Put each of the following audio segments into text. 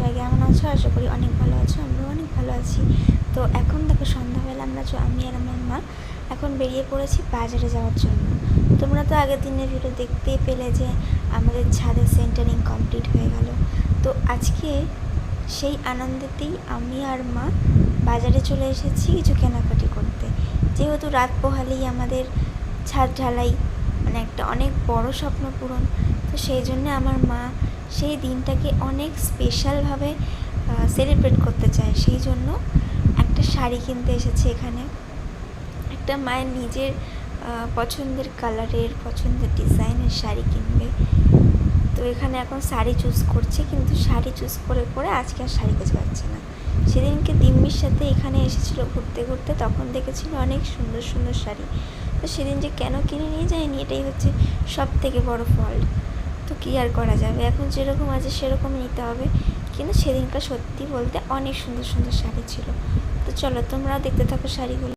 সবাই কেমন আছো? আশা করি অনেক ভালো আছো, আমরাও অনেক ভালো আছি। তো এখন দেখো সন্ধ্যাবেলা আমরা আমি আর আমার মা এখন বেরিয়ে পড়েছি বাজারে যাওয়ার জন্য। তোমরা তো আগের দিনের ভিডিও দেখতেই পেলে যে আমাদের ছাদের সেন্টারিং কমপ্লিট হয়ে গেল। তো আজকে সেই আনন্দেতেই আমি আর মা বাজারে চলে এসেছি কিছু কেনাকাটি করতে। যেহেতু রাত পোহালেই আমাদের ছাদ ঢালাই মানে একটা অনেক বড় স্বপ্ন পূরণ, তো সেই জন্য আমার মা সেই দিনটাকে অনেক স্পেশালভাবে সেলিব্রেট করতে চায়। সেই জন্য একটা শাড়ি কিনতে এসেছে এখানে। একটা মায়ের নিজের পছন্দের কালারের পছন্দের ডিজাইনের শাড়ি কিনবে। তো এখানে এখন শাড়ি চুজ করছে, কিন্তু শাড়ি চুজ করে করে আজকে আর শাড়ি খুঁজে পাচ্ছে না। সেদিনকে দিম্মির সাথে এখানে এসেছিল ঘুরতে ঘুরতে। তখন দেখেছিল অনেক সুন্দর সুন্দর শাড়ি। তো সেদিন যে কেন কিনে নিয়ে যায়নি, এটাই হচ্ছে সব থেকে বড় ফল্ট তো কী আর করা যাবে? এখন যেরকম আছে সেরকম নিতে হবে। কিন্তু সেদিনকার সত্যি বলতে অনেক সুন্দর সুন্দর শাড়ি ছিল। তো চলো তোমরা দেখতে থাকো শাড়িগুলো।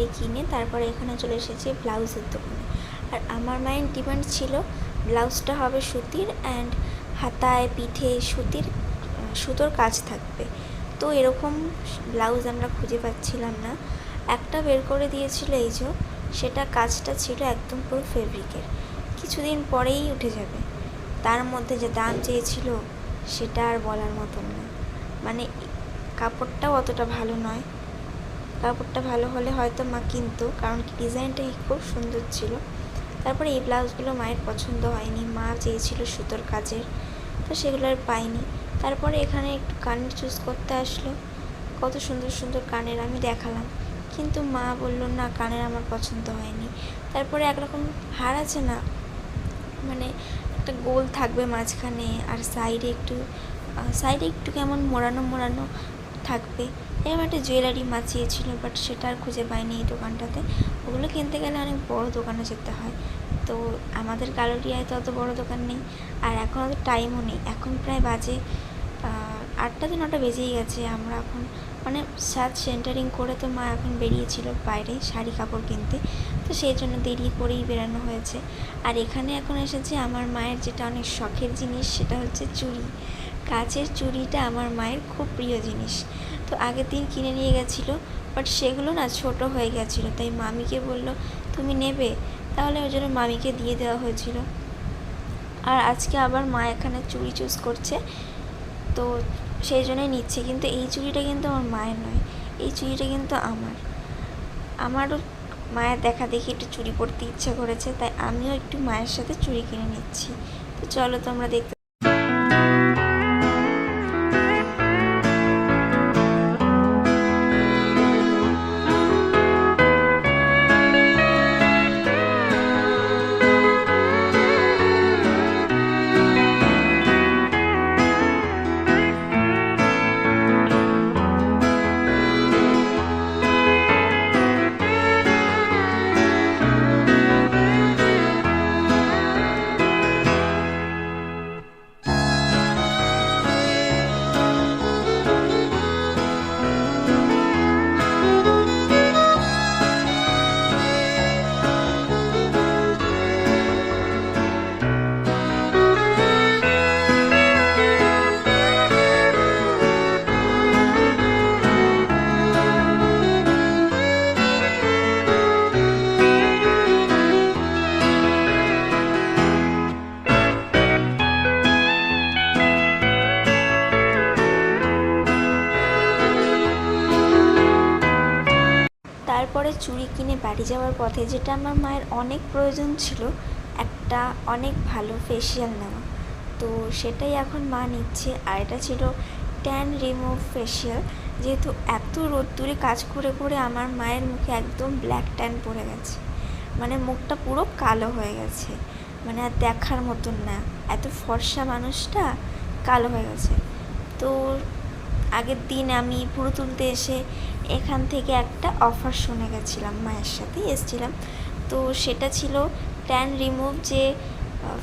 শাড়ি কিনে তারপরে এখানে চলে এসেছি ব্লাউজের দোকানে। আর আমার মায়ের ডিমান্ড ছিল ব্লাউজটা হবে সুতির অ্যান্ড হাতায়, পিঠে সুতির সুতোর কাজ থাকবে। তো এরকম ব্লাউজ আমরা খুঁজে পাচ্ছিলাম না। একটা বের করে দিয়েছিল এই যে, সেটা কাজটা ছিল একদম পুরো ফেব্রিকের। কিছুদিন পরেই উঠে যাবে। তার মধ্যে যে দাম চেয়েছিল, সেটা আর বলার মতন না। মানে কাপড়টাও অতটা ভালো নয়। কাপড়টা ভালো হলে হয়তো মা কিনতো, কারণ কি ডিজাইনটা খুব সুন্দর ছিল। তারপরে এই ব্লাউজগুলো মায়ের পছন্দ হয়নি, মা চেয়েছিল সুতোর কাজের, তো সেগুলো আর পাইনি। তারপরে এখানে একটু কানের চুজ করতে আসলো, কত সুন্দর সুন্দর কানের আমি দেখালাম, কিন্তু মা বলল, না, কানের আমার পছন্দ হয়নি। তারপরে একরকম হার আছে না মানে একটা গোল থাকবে মাঝখানে আর সাইডে একটু সাইডে একটু কেমন মোড়ানো মোড়ানো থাকবে। এরকম একটা জুয়েলারি মাচিয়েছিল বাট সেটা আর খুঁজে পাইনি এই দোকানটাতে। ওগুলো কিনতে গেলে অনেক বড় দোকানে যেতে হয়। তো আমাদের গালোরিয়ায় তো অত বড় দোকান নেই, আর এখন অত টাইমও নেই। এখন প্রায় বাজে আটটা তো নটা বেজেই গেছে। আমরা এখন মানে সাত সেন্টারিং করে তো মা এখন বেরিয়েছিল বাইরে শাড়ি কাপড় কিনতে। তো সেই জন্য দেরি করেই বেরানো হয়েছে। আর এখানে এখন এসেছে আমার মায়ের যেটা অনেক শখের জিনিস, সেটা হচ্ছে চুড়ি। কাচের চুড়িটা আমার মায়ের খুব প্রিয় জিনিস। তো আগের দিন কিনে নিয়ে গেছিল বাট সেগুলো না ছোট হয়ে গেছিল। তাই মামিকে বলল, তুমি নেবে? তাহলে ওই জন্য মামিকে দিয়ে দেওয়া হয়েছিল। আর আজকে আবার মা এখানে চুড়ি চুজ করছে, তো সেই জন্যই নিচ্ছে। কিন্তু এই চুড়িটা কিন্তু আমার মায়ের নয়, এই চুড়িটা কিন্তু আমার। আমারও মায়ের দেখা দেখি একটু চুরি পরতে ইচ্ছা করেছে, তাই আমিও একটু মায়ের সাথে চুড়ি কিনে নিচ্ছি। তো চলো তোমরা দেখতে চুড়ি কিনে বাড়ি যাওয়ার পথে যেটা আমার মায়ের অনেক প্রয়োজন ছিল, একটা অনেক ভালো ফেসিয়াল নেওয়া। তো সেটাই এখন মা নিচ্ছে আর এটা ছিল ট্যান রিমুভ ফেসিয়াল যেহেতু এত রোদ্দুরে কাজ করে করে আমার মায়ের মুখে একদম ব্ল্যাক ট্যান পড়ে গেছে। মানে মুখটা পুরো কালো হয়ে গেছে। মানে আর দেখার মতন না। এত ফর্সা মানুষটা কালো হয়ে গেছে। তো আগের দিন আমি পুরো তুলতে এসে এখান থেকে একটা অফার শুনে গেছিলাম, মায়ের সাথে এসেছিলাম। তো সেটা ছিল ট্যান রিমুভ যে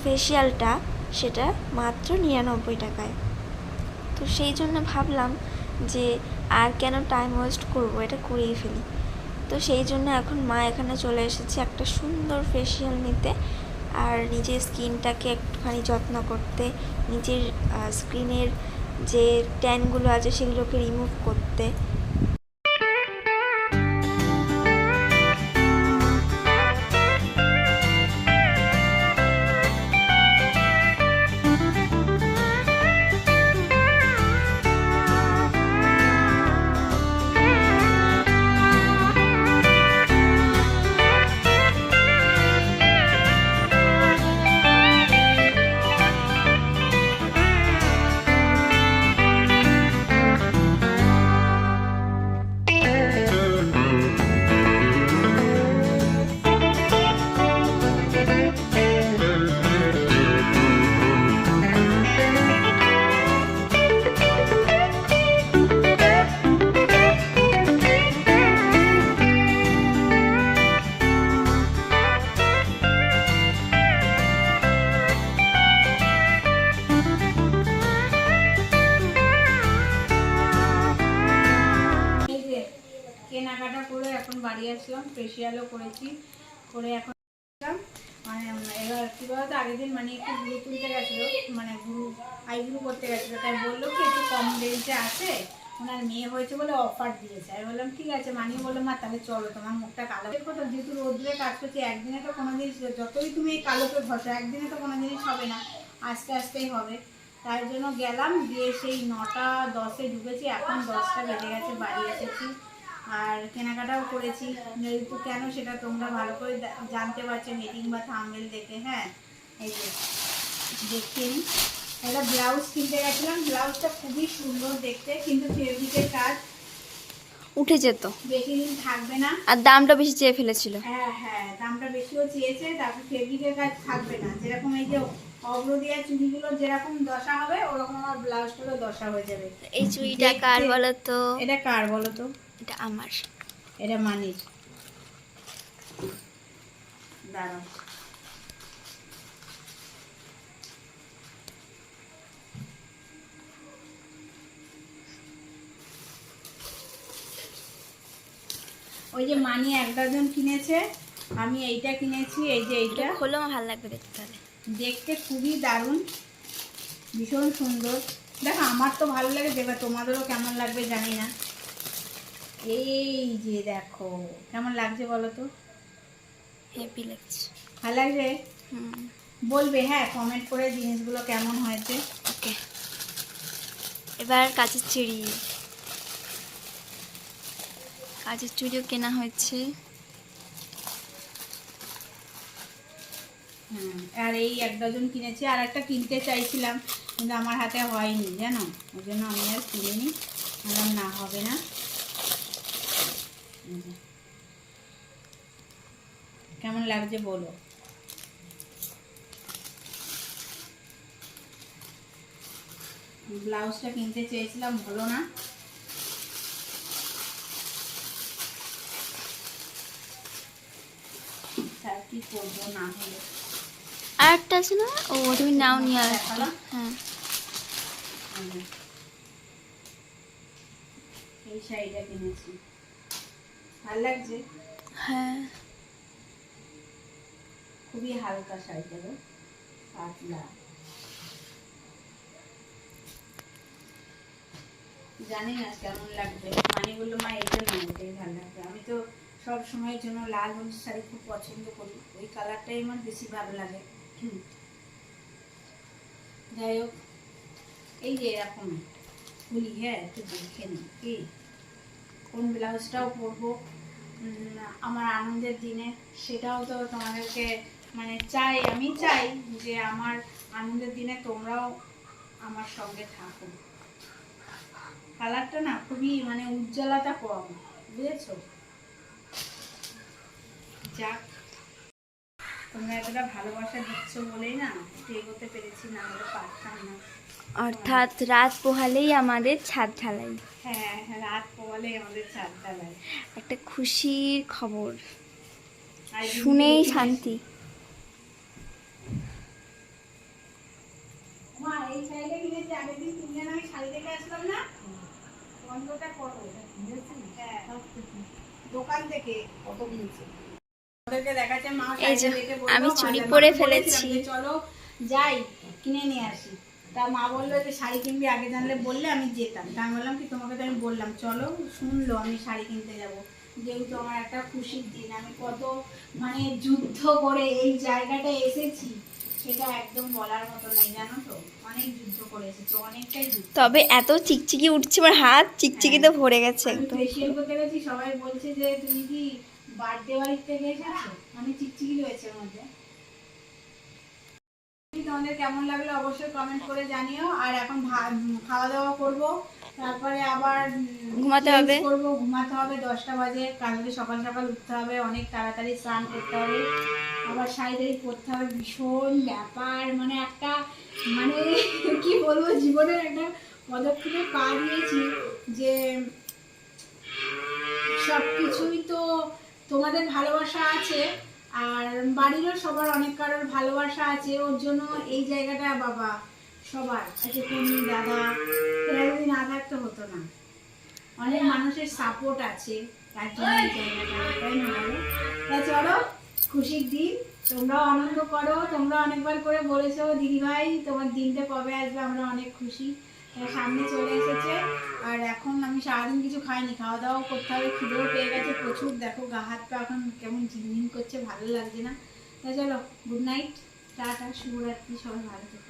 ফেসিয়ালটা সেটা মাত্র নিরানব্বই টাকায়। তো সেই জন্য ভাবলাম যে, আর কেন টাইম ওয়েস্ট করব? এটা করেই ফেলি। তো সেই জন্য এখন মা এখানে চলে এসেছে একটা সুন্দর ফেসিয়াল নিতে। আর নিজের স্কিনটাকে একটুখানি যত্ন করতে, নিজের স্কিনের যে ট্যানগুলো আছে সেগুলোকে রিমুভ করতে। করে এখন মানে এবার কি বলতো, আগের দিন মানে একটু ঘুরু তুলতে গেছিল মানে ঘুরু আইব্রু করতে গেছিল, তাই বলল কি, একটু কম রেঞ্জে আছে, ওনার মেয়ে হয়েছে বলে অফার দিয়েছে। আমি বললাম, ঠিক আছে, মানিয়ে বলল, মা, তাহলে চলো, তোমার মুখটা কালো। দেখো তো, যেহেতু রোদ্রে কাজ করছে, একদিনে তো কোনো জিনিস, যতই তুমি এই কালোকে ঘষো, একদিনে তো কোনো জিনিস হবে না, আস্তে আস্তেই হবে। তাই জন্য গেলাম, গিয়ে সেই নটা দশে ঢুকেছি, এখন দশটা বেজে গেছে, বাড়ি এসেছি। আর কেনাকাটাও করেছি। যেহেতু কেন সেটা তোমরা ভালো করে জানতে পারছ মিটিং বা থামবেল দেখে হ্যাঁ? এই যে দেখতে নিই। একটা ব্লাউজ কিনতে গেছিলাম। ব্লাউজটা খুবই সুন্দর দেখতে কিন্তু ফেব্রিকের কাজ উঠে যেত বেশি দিন থাকবে না। আর দামটা বেশি চেয়ে ফেলেছিল। হ্যাঁ হ্যাঁ দামটা বেশিও চেয়েছে তারপর ফেব্রিকের কাজ থাকবে না। যেরকম এই যে অগ্র দেওয়া চুড়িগুলো যেরকম দশা হবে ওরকম আমার ব্লাউজগুলো দশা হয়ে যাবে। এই চুড়িটা কার বলো তো? এটা কার বলো তো? এটা আমার। এটা মানির। দাঁড়াও। ওই যে মানি এক ডজন কিনেছে আমি এইটা কিনেছি এই যে এইটা। খোলো আমার ভালো লাগবে দেখতে তাহলে। দেখতে খুবই দারুণ ভীষণ সুন্দর। দেখো আমার তো ভালো লাগে দেবে তোমাদেরও কেমন লাগবে জানি না। এই যে দেখো কেমন লাগছে বলো তো? হেভি লাগছে। ভালো লাগছে? বলবে হ্যাঁ কমেন্ট করে জিনিসগুলো কেমন হয়েছে। ওকে এবার কাঁচের চুড়ি। কাঁচের চুড়িও কেনা হয়েছে। হ্যাঁ আর এই এক ডজন কিনেছি আর একটা কিনতে চাইছিলাম কিন্তু আমার হাতে হয়নি জানো? ওই জন্য আমি আর কিনিনি বললাম না হবে না। কেমন লাগছে বলো? ব্লাউজটা কিনতে চেয়েছিলাম হলো না। তার কি করব না হলে? আর একটা আছে না? ও তুমি নাও নিয়ে আর। হ্যাঁ। এই শাড়িটা কিনেছি। ভালো লাগছে? হ্যাঁ। খুবই হালকা শাড়িটা গো পাতলা। জানি না কেমন লাগবে। মানে বলল মা এইটা না এটাই ভালো লাগবে। আমি তো সব সময়ের জন্য লাল হলুদ শাড়ি খুব পছন্দ করি। ওই কালারটাই আমার বেশি ভালো লাগে। যাই হোক এই যে এরকম। খুলি হ্যাঁ একটু দেখে নিই কি? কোন ব্লাউজটাও পরবো? আমার আনন্দের দিনে সেটাও তো তোমাদেরকে মানে চাই আমি চাই যে আমার আনন্দের দিনে তোমরাও আমার সঙ্গে থাকো। কালারটা না খুবই মানে উজ্জ্বলতা কম বুঝেছ? যাক তোমরা এতটা ভালোবাসা দিচ্ছ বলেই না একটু এগোতে পেরেছি না হলে পারতাম না। অর্থাৎ রাত পোহালেই আমাদের ছাদ ঢালাই। হ্যাঁ হ্যাঁ, রাত পোহালেই আমাদের ছাদ ঢালাই। একটা খুশির খবর। শুনেই শান্তি। এই আমি হ্যাঁ। যে, আমি চুড়ি পরে ফেলেছি। চলো যাই কিনে নিয়ে আসি। তা মা বলল যে শাড়ি কিনবি আগে জানলে বললে আমি যেতাম। তা আমি বললাম কি তোমাকে তো আমি বললাম। চলো শুনলো আমি শাড়ি কিনতে যাব। যেহেতু আমার একটা খুশির দিন আমি কত মানে যুদ্ধ করে এই জায়গাটায় এসেছি সেটা একদম বলার মতো নাই জানো তো? অনেক যুদ্ধ করে এসেছি অনেকটাই যুদ্ধ তবে এত চিকচিকি উঠছে আমার হাত চিকচিকিতে ভরে গেছে একদম। ফেসিয়াল করতে গেছি সবাই বলছে যে তুমি কি বার্থডে বাড়ির থেকে এসেছ? মানে চিকচিকি রয়েছে মধ্যে। তোমাদের কেমন লাগল অবশ্যই কমেন্ট করে জানিও আর এখন খাওয়া দাওয়া করব। তারপরে আবার ঘুমাতে হবে। করব ঘুমাতে হবে দশটা বাজে কালকে সকাল সকাল উঠতে হবে অনেক তাড়াতাড়ি স্নান করতে হবে আবার শাড়ি টাড়ি পরতে হবে ভীষণ ব্যাপার মানে একটা মানে কি বলব জীবনের একটা পদক্ষেপে পা দিয়েছি যে সব কিছুই তো তোমাদের ভালোবাসা আছে আর বাড়িরও সবার অনেক কারোর ভালোবাসা আছে ওর জন্য এই জায়গাটা বাবা সবার আছে তুমি দাদা না থাকতে হতো না। অনেক মানুষের সাপোর্ট আছে, তার জন্য তাই চলো, খুশির দিন। তোমরাও আনন্দ করো, তোমরা অনেকবার করে তোমার দিনটা কবে আসবে? আমরা অনেক খুশি। সামনে চলে এসেছে, আর এখন আমি সারাদিন কিছু খাইনি। খাওয়া দাওয়া করতে হবে, খিদেও পেয়ে গেছে প্রচুর। দেখো, গা হাত পা এখন কেমন ঝিনঝিন করছে, ভালো লাগছে না। তা চলো গুড নাইট টাটা, শুভরাত্রি, সবাই ভালো থেকো।